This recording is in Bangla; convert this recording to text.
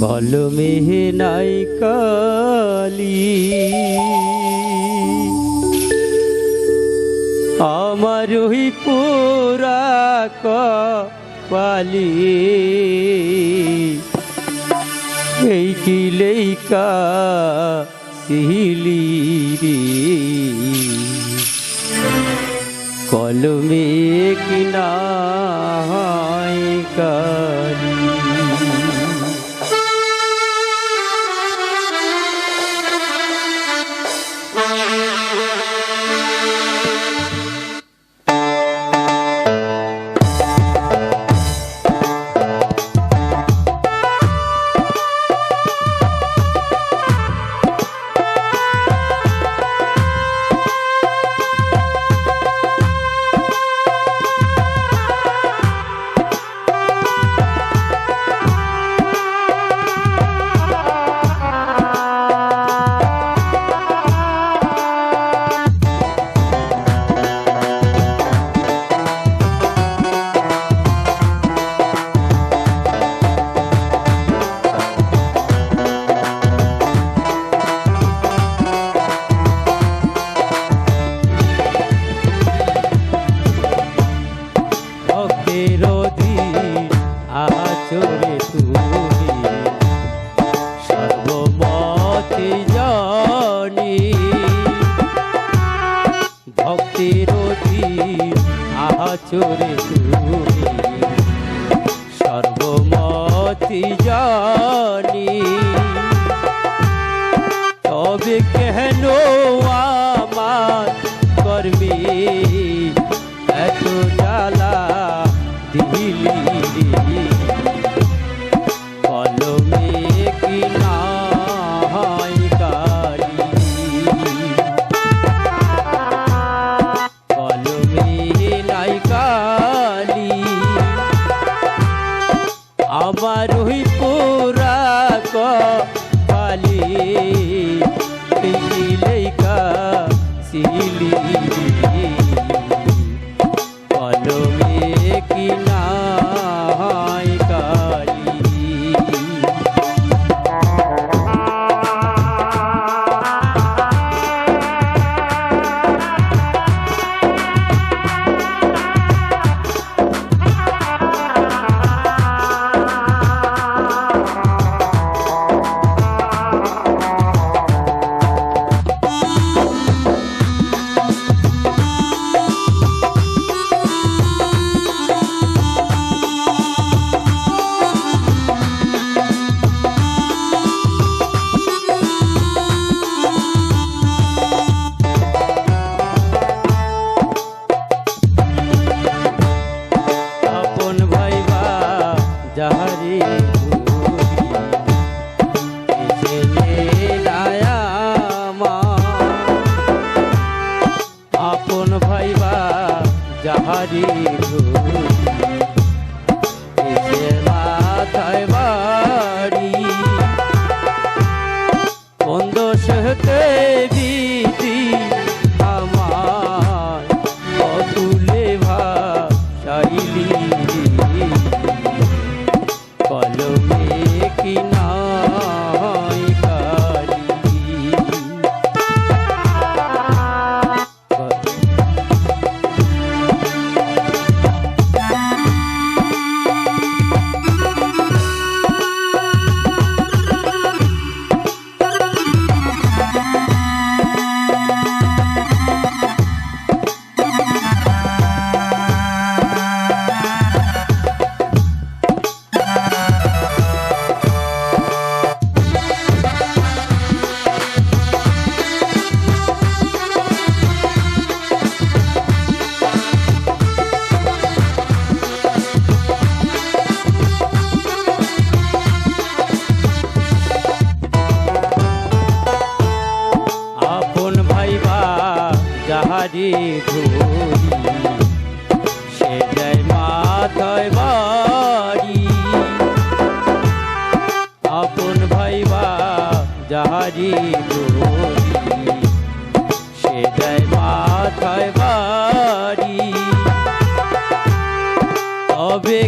কলমে নাই কালি আমার ওই পুরা কপালি। এই কি সিলি রে। কলমে কিনা কালি ভক্তের আচরে তুমি। সর্বমতি জানি ভক্তির আচরে তুমি। সর্বমতি জানি তবে কেন আমার ওই পুরা কালি লেখা সিলি। যাহারি যাহারি ধরি, সে যায় মাথায় বাড়ি। আপন ভাইবা যাহারি ধরি, সে যায় মাথায় বাড়ি। তবে